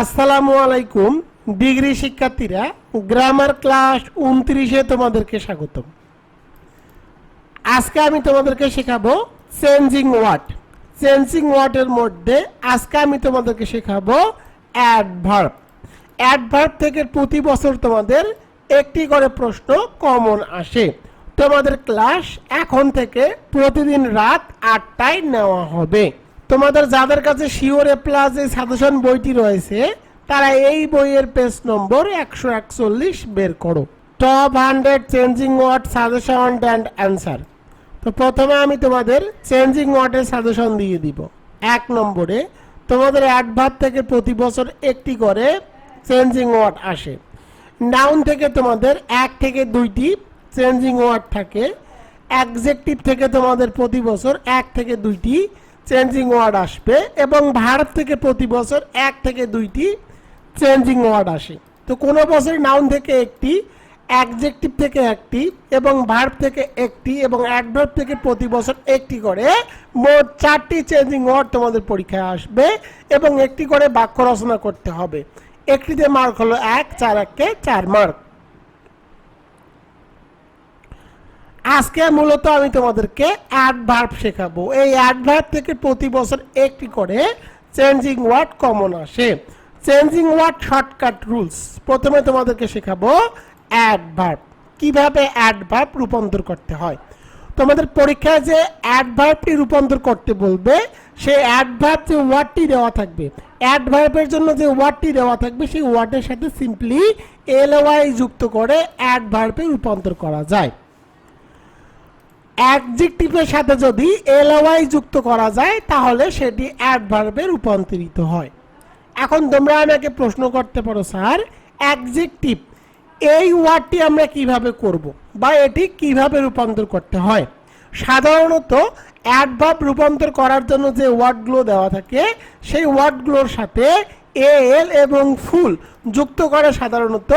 আসসালামু আলাইকুম, ডিগ্রি শিক্ষার্থীরা, গ্রামার ক্লাস উনত্রিশে তোমাদেরকে স্বাগতম। আজকে আমি তোমাদেরকে শেখাবো চেঞ্জিং ওয়ার্ড। চেঞ্জিং ওয়ার্ডের মধ্যে আজকে আমি তোমাদেরকে শেখাবো অ্যাডভার্ব। অ্যাডভার্ব থেকে প্রতি বছর তোমাদের একটি করে প্রশ্ন কমন আসে। তোমাদের ক্লাস এখন থেকে প্রতিদিন রাত আটটায় নেওয়া হবে। তোমাদের যাদের কাছে শিওরে প্লাস এই সাজেশন বইটি রয়েছে, তারা এই বইয়ের পেজ নম্বর একশো একচল্লিশ বের করো। Top hundred changing word suggestion and answer তো প্রথমে আমি তোমাদের চেঞ্জিং ওয়ার্ডের সাজেশন দিয়ে দিব। এক নম্বরে, তোমাদের অ্যাডভার্ব থেকে প্রতি বছর একটি করে চেঞ্জিং ওয়ার্ড আসে। নাউন থেকে তোমাদের এক থেকে দুইটি চেঞ্জিং ওয়ার্ড থাকে। অ্যাডজেক্টিভ থেকে তোমাদের প্রতি বছর এক থেকে দুইটি চেঞ্জিং ওয়ার্ড আসবে এবং ভারত থেকে প্রতি বছর এক থেকে দুইটি চেঞ্জিং ওয়ার্ড আসে। তো কোনো বছর নাউন থেকে একটি অ্যাডজেক্টিভ থেকে একটি এবং ভার্ব থেকে একটি এবং অ্যাডভার্ব থেকে প্রতি বছর একটি করে মোট চারটি চেঞ্জিং ওয়ার্ড তোমাদের পরীক্ষায় আসবে এবং একটি করে বাক্য রচনা করতে হবে। একটিতে মার্ক হলো এক, চার এককে চার মার্ক আজকে মূলত আমি তোমাদেরকে অ্যাডভার্ব শেখাবো। এই অ্যাডভার্ব থেকে প্রতি বছর একটি করে চেঞ্জিং ওয়ার্ড কমন আসে। চেঞ্জিং ওয়ার্ড শর্টকাট রুলস প্রথমে তোমাদেরকে শেখাবো অ্যাডভার্ব কীভাবে অ্যাডভার্ব রূপান্তর করতে হয়? তোমাদের পরীক্ষায় যে অ্যাডভার্বটি রূপান্তর করতে বলবে, সেই অ্যাডভার্ব যে ওয়ার্ডটি দেওয়া থাকবে অ্যাডভার্বের জন্য যে ওয়ার্ডটি দেওয়া থাকবে, সেই ওয়ার্ডের সাথে সিম্পলি এলওয়াই যুক্ত করে অ্যাডভার্বে রূপান্তর করা যায়। অ্যাডজেক্টিভের সাথে যদি এলওয়াই যুক্ত করা যায়, তাহলে সেটি অ্যাডভার্বে রূপান্তরিত হয়। এখন তোমরা আমাকে প্রশ্ন করতে পারো, স্যার, অ্যাডজেক্টিভ, এই ওয়ার্ডটি আমরা কীভাবে করব বা এটি কীভাবে রূপান্তর করতে হয়? সাধারণত অ্যাডভার্ব রূপান্তর করার জন্য যে ওয়ার্ডগুলো দেওয়া থাকে, সেই ওয়ার্ডগুলোর সাথে এল এবং ফুল যুক্ত করে সাধারণত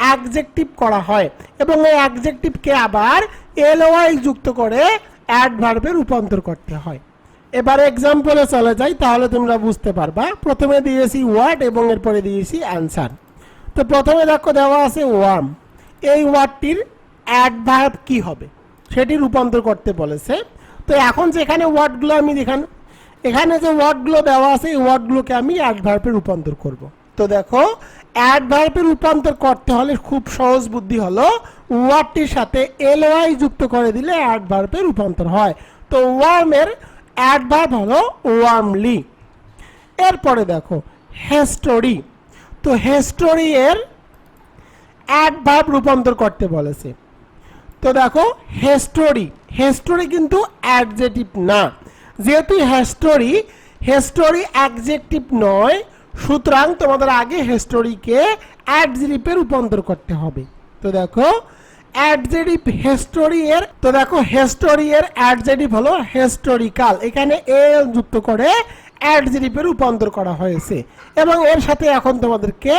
অ্যাডজেক্টিভ করা হয়। এবং এই অ্যাডজেক্টিভকে আবার এলওয়াই যুক্ত করে অ্যাডভার্বে রূপান্তর করতে হয়। এবার এক্সাম্পলে চলে যাই, তাহলে তোমরা বুঝতে পারবা। প্রথমে দিয়েছি ওয়ার্ড এবং এরপরে দিয়েছি অ্যান্সার তো প্রথমে দেখো দেওয়া আছে ওয়ার্ম এই ওয়ার্ডটির অ্যাডভার্ব কি হবে? সেটি রূপান্তর করতে বলেছে। তো এখন যেখানে ওয়ার্ডগুলো আমি দেখান এখানে যে ওয়ার্ডগুলো দেওয়া আছে, এই ওয়ার্ডগুলোকে আমি অ্যাডভার্বে রূপান্তর করব। তো দেখো অ্যাডভার্বে রূপান্তর করতে হলে খুব সহজ বুদ্ধি হলো, ওয়ার্ডটির সাথে এলওয়াই যুক্ত করে দিলে অ্যাডভার্বে রূপান্তর হয়। তো ওয়ার্মের অ্যাডভার্ব হলো ওয়ার্মলি এরপরে দেখো হেস্টোরি তো হেস্টোরি এর অ্যাডভার্ব রূপান্তর করতে বলেছে। তো দেখো হেস্টোরি হেস্টোরি কিন্তু অ্যাডজেটিভ না। যেহেতু হেস্টোরি হেস্টোরি অ্যাডজেক্টিভ নয়, সুতরাং তোমাদের আগে হেস্টোরিকে অ্যাডজেটিভে রূপান্তর করতে হবে। তো দেখো অ্যাডজেটিভ হেস্টোরি এর, তো দেখো হেস্টোরি এর অ্যাডজেটিভ হলো হেস্টোরিক্যাল এখানে এ যুক্ত করে অ্যাডজেটিভে রূপান্তর করা হয়েছে। এবং এর সাথে এখন তোমাদেরকে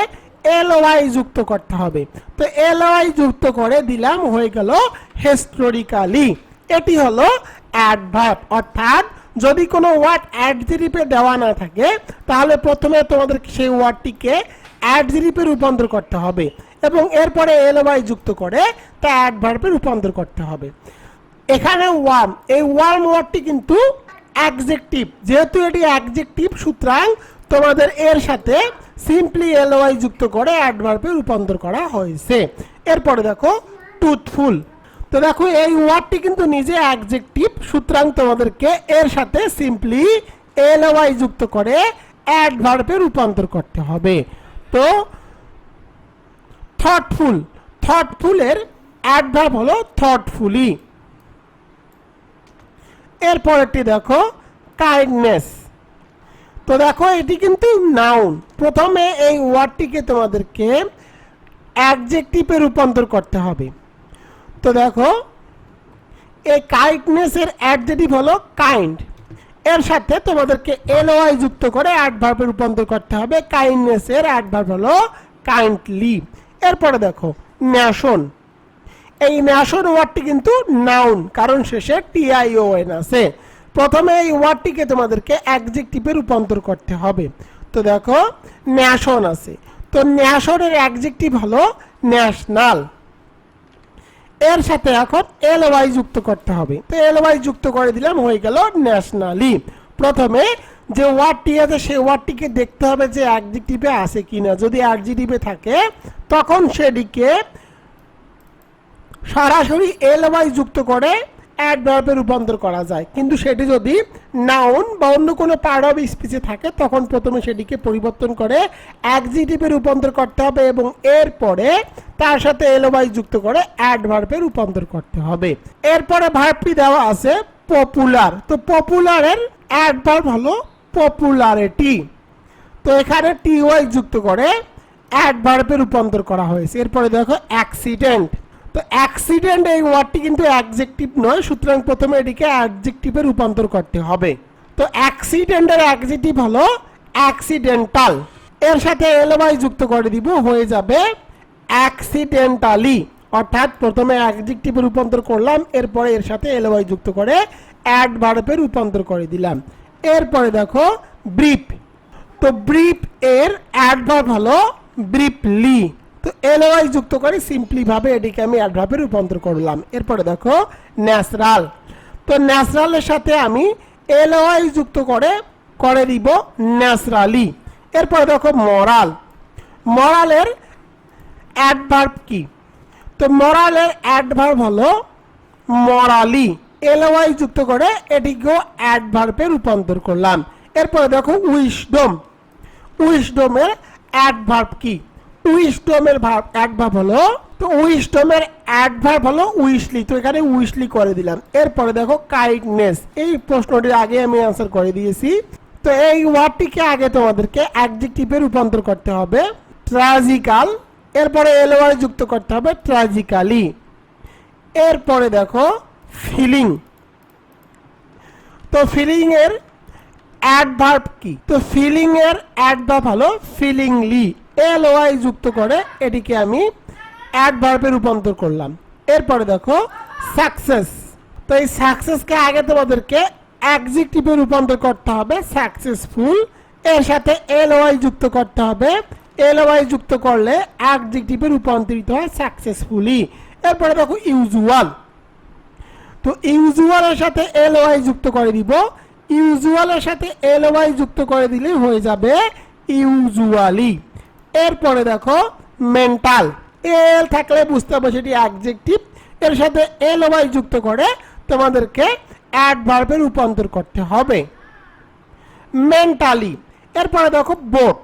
এলওয়াই যুক্ত করতে হবে। তো এলওয়াই যুক্ত করে দিলাম, হয়ে গেল হিস্টোরিক্যালি এটি হলো অ্যাডভার্ব অর্থাৎ যদি কোনো ওয়ার্ড অ্যাডজেটিভে দেওয়া না থাকে, তাহলে প্রথমে তোমাদের সেই ওয়ার্ডটিকে অ্যাডজেটিভে রূপান্তর করতে হবে এবং এরপরে এলওয়াই যুক্ত করে তা অ্যাডভার্বে রূপান্তর করতে হবে। এখানে ওয়ার্ম এই ওয়ার্ম ওয়ার্ডটি কিন্তু অ্যাকজেক্টিভ যেহেতু এটি অ্যাকজেক্টিভ সুতরাং তোমাদের এর সাথে সিম্পলি এলওয়াই যুক্ত করে অ্যাডভার্বে রূপান্তর করা হয়েছে। এরপরে দেখো টুথফুল তো দেখো, এই ওয়ার্ডটি কিন্তু নিজে অ্যাডজেক্টিভ সুতরাং তোমাদেরকে এর সাথে সিম্পলি এল ওয়াই যুক্ত করে অ্যাডভার্বে রূপান্তর করতে হবে। তো থটফুল থটফুলের অ্যাডভার্ব হলো থটফুলি এরপরেরটি দেখো কাইন্ডনেস তো দেখো, এটি কিন্তু নাউন প্রথমে এই ওয়ার্ডটিকে তোমাদেরকে অ্যাডজেক্টিভে রূপান্তর করতে হবে। তো দেখো এই কাইন্ডনেসের অ্যাডজেটিভ হলো কাইন্ড এর সাথে তোমাদেরকে এলওয়াই যুক্ত করে অ্যাডভার্বে রূপান্তর করতে হবে। কাইন্ডনেসের অ্যাডভার্ব হলো কাইন্ডলি এরপরে দেখো ন্যাশন এই ন্যাশন ওয়ার্ডটি কিন্তু নাউন কারণ শেষে টিআইওএন আছে। প্রথমে এই ওয়ার্ডটিকে তোমাদেরকে অ্যাডজেক্টিভে রূপান্তর করতে হবে। তো দেখো ন্যাশন আছে। তো ন্যাশনের অ্যাডজেক্টিভ হলো ন্যাশনাল এর সাথে এখন এল ওয়াই যুক্ত করতে হবে। তো এল ওয়াই যুক্ত করে দিলাম, হয়ে গেল ন্যাশনালি। প্রথমে যে ওয়ার্ডটি আছে, সেই ওয়ার্ডটিকে দেখতে হবে যে অ্যাডজেক্টিভে আছে কিনা। যদি অ্যাডজেক্টিভে থাকে, তখন সেটিকে সরাসরি এল ওয়াই যুক্ত করে অ্যাডভার্বে রূপান্তর করা যায়। কিন্তু সেটি যদি নাউন বা অন্য কোনো পার্ট অফ স্পিচে থাকে, তখন প্রথমে সেটিকে পরিবর্তন করে অ্যাডজেটিভে রূপান্তর করতে হবে এবং এরপরে তার সাথে এল ওয়াই যুক্ত করে অ্যাডভার্বে রূপান্তর করতে হবে। এরপরে ভার্বটি দেওয়া আছে পপুলার তো পপুলারের অ্যাডভার্ব হলো পপুলারিটি তো এখানে টি ওয়াই যুক্ত করে অ্যাডভার্বে রূপান্তর করা হয়েছে। এরপরে দেখো অ্যাক্সিডেন্ট তো অ্যাক্সিডেন্ট এই ওয়ার্ডটি কিন্তু অ্যাডজেক্টিভ নয়, সুতরাং প্রথমে এটিকে অ্যাডজেক্টিভে রূপান্তর করতে হবে। তো অ্যাক্সিডেন্টের অ্যাডজেক্টিভ হলো অ্যাক্সিডেন্টাল এর সাথে এলওয়াই যুক্ত করে দিব, হয়ে যাবে অ্যাক্সিডেন্টালি অর্থাৎ প্রথমে অ্যাডজেক্টিভে রূপান্তর করলাম, এরপরে এর সাথে এলওয়াই যুক্ত করে অ্যাডভার্বে রূপান্তর করে দিলাম। এরপরে দেখো ব্রিফ তো ব্রিফ এর অ্যাডভার্ব হলো ব্রিফলি তো এলওয়াই যুক্ত করে সিম্পলি ভাবে এটিকে আমি অ্যাডভার্বে রূপান্তর করলাম। এরপরে দেখো ন্যাচারাল তো ন্যাচারালের সাথে আমি এলওয়াই যুক্ত করে করে দিব ন্যাচারালি এরপরে দেখো মরাল মরালের অ্যাডভার্ব কি? তো মরালের অ্যাডভার্ব হলো মরালি এলওয়াই যুক্ত করে এটিকেও অ্যাডভার্বে রূপান্তর করলাম। এরপরে দেখো উইশডম উইশডমের অ্যাডভার্ব কি? উইশডমের ভার্ব অ্যাডভার্ব হলো, তো উইশডমের অ্যাডভার্ব হলো উইশলি তো এখানে উইশলি করে দিলাম। এরপরে দেখো কাইন্ডনেস এই প্রশ্নটির আগে আমি অ্যান্সার করে দিয়েছি। তো এই ওয়ার্ডটিকে আগে তোমাদেরকে অ্যাডজেক্টিভে রূপান্তর করতে হবে। ট্রাজিক্যাল এরপরে এলওয়াই যুক্ত করতে হবে ট্রাজিক্যালি এরপরে দেখো ফিলিং তো ফিলিং এর অ্যাডভার্ব কি? তো ফিলিং এর অ্যাডভার্ব হলো ফিলিংলি এল ওয়াই যুক্ত করে এটিকে আমি অ্যাডভার্বে রূপান্তর করলাম। এরপরে দেখো সাকসেস তো এই সাকসেসকে আগে তোমাদেরকে অ্যাডজেক্টিভে রূপান্তর করতে হবে সাকসেসফুল এর সাথে এল ওয়াই যুক্ত করতে হবে। এল ওয়াই যুক্ত করলে অ্যাডজেক্টিভে রূপান্তরিত হয় সাকসেসফুলি এরপরে দেখো ইউজুয়াল তো ইউজুয়ালের সাথে এল ওয়াই যুক্ত করে দিব। ইউজুয়ালের সাথে এল ওয়াই যুক্ত করে দিলে হয়ে যাবে ইউজুয়ালি এরপরে দেখো মেন্টাল এল থাকলে বুঝতে হবে সেটি অ্যাডজেক্টিভ এর সাথে এল ওয়াই যুক্ত করে তোমাদেরকে অ্যাডভার্বে রূপান্তর করতে হবে। মেন্টালি এরপরে দেখো বোট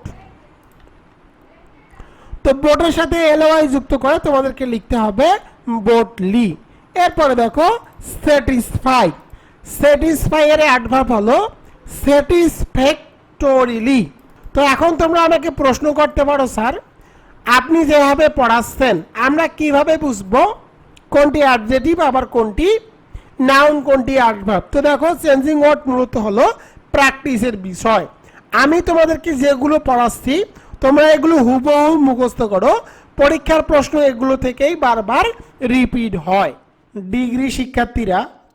তো বোটের সাথে এলওয়াই যুক্ত করে তোমাদেরকে লিখতে হবে বোটলি এরপরে দেখো স্যাটিসফাই স্যাটিসফাই এর অ্যাডভার্ব হলো স্যাটিসফ্যাক্টরিলি তো এখন তোমরা আমাকে প্রশ্ন করতে পারো, স্যার। আপনি যেভাবে পড়াচ্ছেন, আমরা কীভাবে বুঝব কোনটি অ্যাডজেটিভ আবার কোনটি নাউন কোনটি অ্যাডভার্ব তো দেখো চেঞ্জিং ওয়ার্ড মূলত হলো প্র্যাকটিসের বিষয়। আমি তোমাদেরকে যেগুলো পড়াচ্ছি, তোমরা এগুলো হুবহু মুখস্থ করো। পরীক্ষার প্রশ্ন এগুলো থেকেই বারবার রিপিট হয়। ডিগ্রি শিক্ষার্থীরা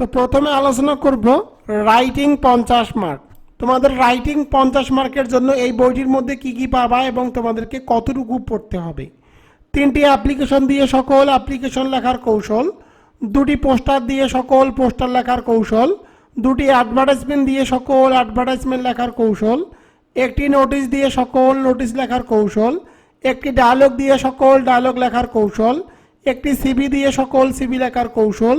তো প্রথমে আলোচনা করব রাইটিং পঞ্চাশ মার্ক তোমাদের রাইটিং পঞ্চাশ মার্কের জন্য এই বইটির মধ্যে কি কি পাবা এবং তোমাদেরকে কতটুকু পড়তে হবে? তিনটি অ্যাপ্লিকেশন দিয়ে সকল অ্যাপ্লিকেশন লেখার কৌশল, দুটি পোস্টার দিয়ে সকল পোস্টার লেখার কৌশল, দুটি অ্যাডভার্টাইজমেন্ট দিয়ে সকল অ্যাডভার্টাইজমেন্ট লেখার কৌশল, একটি নোটিশ দিয়ে সকল নোটিশ লেখার কৌশল, একটি ডায়লগ দিয়ে সকল ডায়লগ লেখার কৌশল, একটি সিবি দিয়ে সকল সিবি লেখার কৌশল